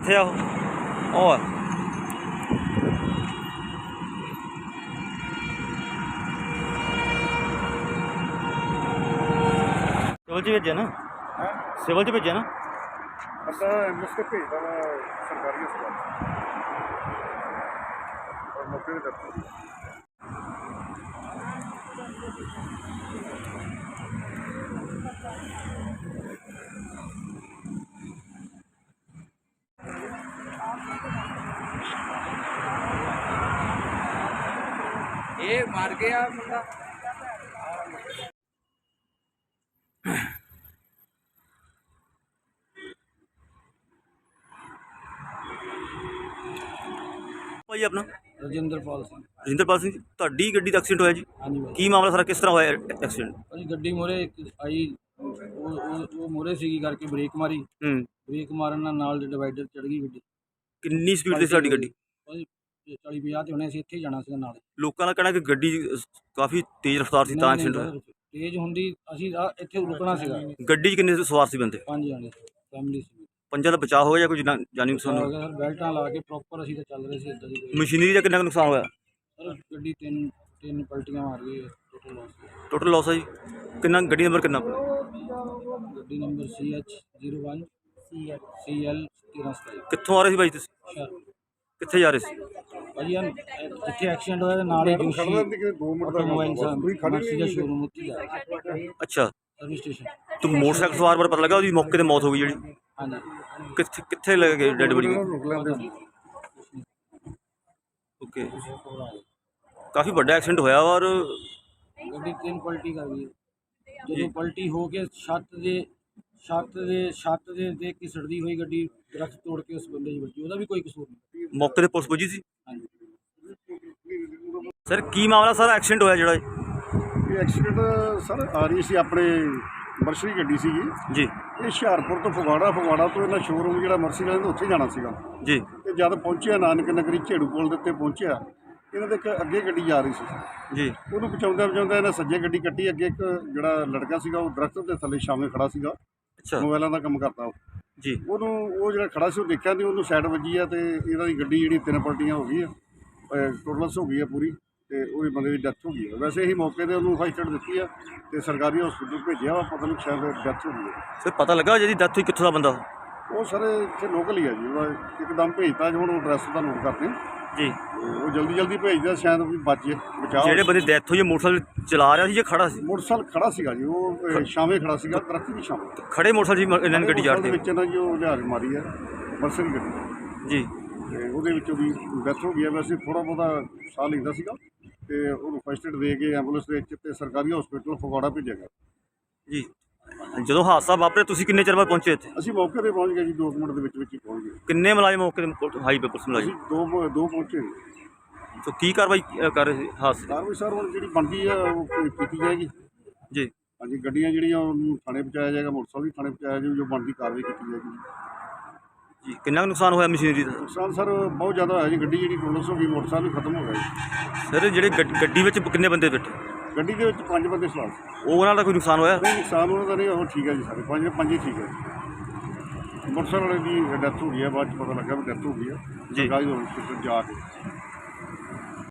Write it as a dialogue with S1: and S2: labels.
S1: ਕਿੱਥੇ ਆ ਉਹ ਸਿਵਲ ਚ ਭੇਜਿਆ ਨਾ
S2: ਹੈ
S1: ਸਿਵਲ ਚ ਭੇਜਿਆ ਨਾ
S2: ਅੱਧਾ ਐਮਐਸ ਤੇ ਭੇਜਦਾ ਵਾ ਸਰਕਾਰੀ ਹਸਪਤਾਲ ਔਰ ਮੌਕੇ ਤੇ ਡਾਕਟਰ
S3: ਇਹ ਮਰ ਗਿਆ ਮੁੰਡਾ।
S1: ਭਾਈ ਆਪਣਾ?
S3: ਰਜਿੰਦਰਪਾਲ ਸਿੰਘ।
S1: ਰਜਿੰਦਰਪਾਲ ਸਿੰਘ ਜੀ, ਤੁਹਾਡੀ ਗੱਡੀ ਦਾ ਐਕਸੀਡੈਂਟ ਹੋਇਆ ਜੀ?
S3: ਹਾਂਜੀ ਬਾਈ
S1: ਕੀ ਮਾਮਲਾ ਸਾਰਾ ਕਿਸ ਤਰ੍ਹਾਂ ਹੋਇਆ ਐਕਸੀਡੈਂਟ?
S3: ਭਾਜੀ ਗੱਡੀ ਮੋਰੇ ਆਈ ਉਹ ਉਹ- ਉਹ ਮੋਰੇ ਸੀਗੀ ਕਰਕੇ ਬ੍ਰੇਕ ਮਾਰੀ।
S1: ਹੂੰ।
S3: ਬ੍ਰੇਕ ਮਾਰਨ ਨਾਲ ਨਾਲ ਡਿਵਾਈਡਰ ਚੜ ਗਈ ਗੱਡੀ।
S1: ਕਿੰਨੀ ਸਪੀਡ ਤੇ ਸੀ ਤੁਹਾਡੀ ਗੱਡੀ?
S3: ਭਾਜੀ 40 50 ਤੇ ਹੁਣੇ ਸੀ ਇੱਥੇ ਹੀ ਜਾਣਾ ਸੀਗਾ ਨਾਲ
S1: ਲੋਕਾਂ ਦਾ ਕਹਿਣਾ ਕਿ ਗੱਡੀ ਅਹ, ਕਾਫੀ ਤੇਜ਼ ਰਫ਼ਤਾਰ ਸੀ ਤਾਂ ਐਕਸੀਡੈਂਟ ਹੋਇਆ।
S3: ਤੇਜ਼ ਹੁੰਦੀ ਅਸੀਂ ਇੱਥੇ ਰੁਕਣਾ ਸੀਗਾ।
S1: ਗੱਡੀ 'ਚ ਕਿੰਨੇ ਸਵਾਰ ਸੀ ਬੰਦੇ?
S3: ਪੰਜ ਜਾਣੇ ਫੈਮਿਲੀ ਸੀ
S1: ਪੰਜਾਂ ਦਾ ਬਚਾਅ ਹੋ ਗਿਆ ਜਾਂ ਕੋਈ ਜਾਨ- ਜਾਨੀ ਨੁਕਸਾਨ
S3: ਹੋ
S1: ਹੋਇਆ
S3: ਗਿਆ? ਸਰ ਬੈਲਟਾਂ ਲਾ ਕੇ ਪ੍ਰੋਪਰ ਅਸੀਂ ਤਾਂ ਚੱਲ ਰਹੇ ਸੀ ਇੱਦਾਂ ਦੀ ਕੋਈ।
S1: ਮਸ਼ੀਨਰੀ ਦਾ ਕਿੰਨਾ ਕੁ ਨੁਕਸਾਨ ਹੋਇਆ?
S3: ਸਰ ਗੱਡੀ ਤਿੰਨ ਤਿੰਨ ਪਲਟੀਆਂ ਮਾਰ ਗਈ ਟੋਟਲ ਲਾਸ
S1: ਟੋਟਲ ਲਾਸ ਹੈ ਜੀ। ਕਿੰਨਾ ਗੱਡੀ ਨੰਬਰ ਕਿੰਨਾ?
S3: ਗੱਡੀ ਨੰਬਰ CH01 CL 1327
S1: ਕਿੱਥੋਂ ਆ ਰਹੇ ਸੀ ਬਾਈ ਤੁਸੀਂ? ਕਿੱਥੇ ਜਾ ਰਹੇ ਸੀ?
S3: ਭਾਜੀ ਇਹ ਜਿੱਥੇ ਐਕਸੀਡੈਂਟ ਹੋਇਆ ਤੇ ਨਾਲ ਹੀ ਜੋਸ਼ੀ
S2: ਨਹੀਂ ਕਿ 2 ਮਿੰਟ ਦਾ
S3: ਆਟੋਮੋਬਾਈਲ
S2: ਕੋਈ ਖੜੀ
S3: ਮਰਸੀ ਦਾ ਸ਼ੋਰੂਮ ਉੱਥੇ ਜਾ ਰਿਹਾ।
S1: ਅੱਛਾ।
S3: ਸਰਵਿਸ ਸਟੇਸ਼ਨ
S1: ਤੂੰ ਮੋਟਰਸਾਈਕਲ ਸਵਾਰ ਬਾਰੇ ਪਤਾ ਲੱਗਾ ਉਹਦੀ ਮੌਕੇ ਤੇ ਮੌਤ ਹੋ ਗਈ ਜਿਹੜੀ?
S3: ਹਾਂਜੀ।
S1: ਕਿੱਥੇ ਕਿੱਥੇ ਲੱਗ ਗਈ ਡੈਡ ਬੋਡੀ? ਓਕੇ। ਕਾਫੀ ਵੱਡਾ ਐਕਸੀਡੈਂਟ ਹੋਇਆ ਔਰ
S3: ਗੱਡੀ ਤਿੰਨ ਪਲਟੀ ਕਰ ਗਈ। ਜਦੋਂ ਪਲਟੀ ਹੋ ਕੇ ਛੱਤ ਦੇ ਛੱਤ ਦੇ ਛੱਤ ਦੇ ਦੇ ਕੇ ਸੜਦੀ ਹੋਈ ਗੱਡੀ ਦਰਖਤ ਤੋੜ ਕੇ ਉਸ ਬੰਦੇ 'ਚ ਵੱਜੀ ਉਹਦਾ ਵੀ ਕੋਈ ਕਸੂਰ ਨਹੀਂ।
S1: ਮੌਕੇ ਤੇ ਪੁਲਿਸ ਪੁੱਜੀ ਸੀ?
S3: ਹਾਂਜੀ।
S1: ਸਰ ਕੀ ਮਾਮਲਾ ਸਾਰਾ? ਐਕਸੀਡੈਂਟ ਹੋਇਆ ਜਿਹੜਾ ਇਹ?
S2: ਇਹ ਐਕਸੀਡੈਂਟ ਸਰ ਆ ਰਹੀ ਸੀ ਆਪਣੇ ਮਰਸਰੀ ਗੱਡੀ ਸੀਗੀ।
S1: ਜੀ।
S2: ਇਹ ਹੁਸ਼ਿਆਰਪੁਰ ਤੋਂ ਫਗਵਾੜਾ ਫਗਵਾੜਾ ਤੋਂ ਇਹਨਾਂ ਸ਼ੋਰੂਮ ਜਿਹੜਾ ਮਰਸੀ ਵਾਲੇ ਦਾ ਉੱਥੇ ਜਾਣਾ ਸੀਗਾ।
S1: ਜੀ।
S2: ਤੇ ਜਦ ਪਹੁੰਚਿਆ ਨਾਨਕ ਨਗਰੀ ਝੇੜੂ ਪੁਲ ਦੇ ਉੱਤੇ ਪਹੁੰਚਿਆ ਇਹਨਾਂ ਦੇ ਇੱਕ ਅੱਗੇ ਗੱਡੀ ਜਾ ਰਹੀ ਸੀ।
S1: ਜੀ।
S2: ਉਹਨੂੰ ਬਚਾਉਂਦਾ ਬਚਾਉਂਦਾ ਇਹਨਾਂ ਸੱਜੇ ਗੱਡੀ ਕੱਟੀ ਅੱਗੇ ਇੱਕ ਜਿਹੜਾ ਲੜਕਾ ਸੀਗਾ ਉਹ ਦਰਖਤ ਦੇ ਥੱਲੇ ਛਾਵੇਂ ਖੜਾ ਸੀਗਾ।
S1: ਅੱਛਾ।
S2: ਮੋਬਾਈਲਾਂ ਦਾ ਕੰਮ ਕਰਦਾ ਉਹ।
S1: ਜੀ।
S2: ਉਹਨੂੰ ਉਹ ਜਿਹੜਾ ਖੜਾ ਸੀ ਉਹ ਦੇਖਿਆ ਨਹੀਂ ਉਹਨੂੰ ਸਾਈਡ ਵੱਜੀ ਆ ਤੇ ਇਹਨਾਂ ਦੀ ਗੱਡੀ ਜਿਹੜੀ ਤਿੰਨ ਪਲਟੀਆਂ ਹੋ ਗਈ ਆ। ਟੋਟਲਸ ਹੋ ਗਈ ਆ ਪੂਰੀ ਤੇ ਉਹਦੇ ਬੰਦੇ ਦੀ ਡੈਥ ਹੋ ਗਈ ਆ। ਵੈਸੇ ਹੀ ਮੌਕੇ ਤੇ ਉਹਨੂੰ ਫਸਟ ਏਡ ਦਿੱਤੀ ਆ ਤੇ ਸਰਕਾਰੀ ਹਸਪੀਟਲ ਭੇਜਿਆ ਵਾ ਪਤਾ ਨਹੀਂ ਸ਼ਾਇਦ ਡੈਥ ਹੋ ਗਈ ਆ।
S1: ਸਰ ਪਤਾ ਲੱਗਾ ਜਿਹਦੀ ਡੈਥ ਹੋਈ ਕਿੱਥੋਂ ਦਾ ਬੰਦਾ
S2: ਉਹ ਸਰ ਇੱਥੇ ਲੋਕਲ ਹੀ ਆ ਜੀ ਉਹਦਾ ਇੱਕਦਮ ਭੇਜਤਾ ਜੀ ਹੁਣ ਐਡਰੈਸ ਦਾ ਨੋਟ ਕਰਦੇ ਆ
S1: ਜੀ।
S2: ਤੇ ਉਹ ਜਲਦੀ ਜਲਦੀ ਭੇਜਦਾ ਸ਼ਾਇਦ ਵੀ ਬਚ ਜੇ ਬਚਾਅ
S1: ਜਿਹੜੇ ਬੰਦੇ ਡੈਥ ਹੋਈ ਹੈ ਮੋਟਰਸਾਈਕਲ ਚਲਾ ਰਿਹਾ ਸੀ ਜਾਂ ਖੜਾ ਸੀ?
S2: ਮੋਟਰਸਾਈਕਲ ਖੜਾ ਸੀਗਾ ਜੀ ਉਹ ਅਹ, ਛਾਵੇਂ ਖੜਾ ਸੀਗਾ ਦਰਖਤ ਦੀ ਛਾਵੇਂ।
S1: ਖੜੇ ਮੋਟਰਸਾਈਕਲ ਮ- ਇਹਨਾਂ ਨੇ ਗੱਡੀ
S2: ਮੋਟਰਸਾਈਕਲ ਦੇ
S1: ਚੜ੍ਹਦੀ
S2: ਵਿੱਚ ਨਾ ਜੀ ਉਹ ਲਿਹਾਜ਼ ਮਾਰੀ ਆ ਮਰਸਰੀ ਗੱਡੀ।
S1: ਜੀ।
S2: ਤੇ ਉਹਦੇ ਵਿੱਚ ਉਹਦੀ ਡੈਥ ਹੋ ਗਈ ਹੈ ਵੈਸੇ ਥੋੜਾ ਬਹੁਤਾ ਸਾਹ ਲੈਂਦਾ ਸੀਗਾ। ਤੇ ਉਹਨੂੰ ਫਸਟ ਏਡ ਦੇ ਕੇ ਐਂਬੂਲੈਂਸ ਦੇ ਵਿੱਚ ਤੇ ਸਰਕਾਰੀ ਹਸਪੀਟਲ ਫਗਵਾੜਾ ਭੇਜਿਆ ਗਿਆ।
S1: ਜੀ। ਜਦੋਂ ਹਾਦਸਾ ਵਾਪਰਿਆ ਤੁਸੀਂ ਕਿੰਨੇ ਚਿਰ ਬਾਅਦ ਪਹੁੰਚੇ ਇੱਥੇ?
S2: ਅਸੀਂ ਮੌਕੇ ਤੇ ਪਹੁੰਚ ਗਏ ਜੀ 2 ਮਿੰਟ ਦੇ ਵਿੱਚ ਵਿੱਚ ਹੀ ਪਹੁੰਚ ਗਏ।
S1: ਕਿੰਨੇ ਮੁਲਾਜ਼ਮ ਮੌਕੇ ਤੇ ਹਾਈਵੇ ਪੁਲਿਸ
S2: ਅਸੀਂ
S1: ਮੁਲਾਜ਼ਮ
S2: ਦੋ ਦੋ ਪਹੁੰਚੇ।
S1: ਸੋ ਕੀ ਕਾਰਵਾਈ ਅ, ਕਰ ਰਹੇ ਸੀ ਹਾਦਸੇ ਦੀ?
S2: ਕਾਰਵਾਈ ਸਰ ਹੁਣ ਜਿਹੜੀ ਬਣਦੀ ਆ ਉਹ ਕੀ- ਕੀਤੀ ਜਾਏਗੀ।
S1: ਜੀ।
S2: ਹਾਂਜੀ ਗੱਡੀਆਂ ਜਿਹੜੀਆਂ ਉਹਨੂੰ ਥਾਣੇ ਪਹੁੰਚਾਇਆ ਜਾਏਗਾ ਮੋਟਰਸਾਈਕਲ ਵੀ ਥਾਣੇ ਪਹੁੰਚਾਇਆ ਜਾਊ ਜੋ ਬਣਦੀ ਕਾਰਵਾਈ ਕੀਤੀ ਜਾਏਗੀ
S1: ਜੀ। ਕਿੰਨਾ ਕੁ ਨੁਕਸਾਨ ਹੋਇਆ ਮਸ਼ੀਨਰੀ ਦਾ?
S2: ਨੁਕਸਾਨ ਸਰ ਬਹੁਤ ਜ਼ਿਆਦਾ ਹੋਇਆ ਜੀ ਗੱਡੀ ਜਿਹੜੀ ਟੋਲਸ ਹੋ ਗਈ ਮੋਟਰਸਾਈਕਲ ਵੀ ਖਤਮ ਹੋ ਗਿਆ ਜੀ।
S1: ਸਰ ਜਿਹੜੇ ਗੱਡ- ਗੱਡੀ ਵਿੱਚ ਕਿੰਨੇ ਬੰਦੇ ਬੈਠੇ?
S2: ਗੱਡੀ ਦੇ ਵਿੱਚ ਪੰਜ ਬੰਦੇ ਸਵਾਰ ਸੀ।
S1: ਉਹ ਉਹਨਾਂ ਦਾ ਕੋਈ ਨੁਕਸਾਨ ਹੋਇਆ?
S2: ਨਹੀਂ ਨੁਕਸਾਨ ਉਹਨਾਂ ਦਾ ਨਹੀਂ ਉਹ ਠੀਕ ਹੈ ਜੀ ਸਾਰੇ। ਪੰਜ ਪੰਜ ਹੀ ਠੀਕ ਹੈ ਮੋਟਰਸਾਈਕਲ ਵਾਲੇ ਦੀ ਡੈਥ ਹੋ ਗਈ ਹੈ ਬਾਅਦ ਚ ਪਤਾ ਲੱਗਾ ਵੀ ਡੈਥ ਹੋ ਗਈ ਹੈ।
S1: ਜੀ।
S2: ਸਰਕਾਰੀ ਹਸਪੀਟਲ ਜਾ ਕੇ।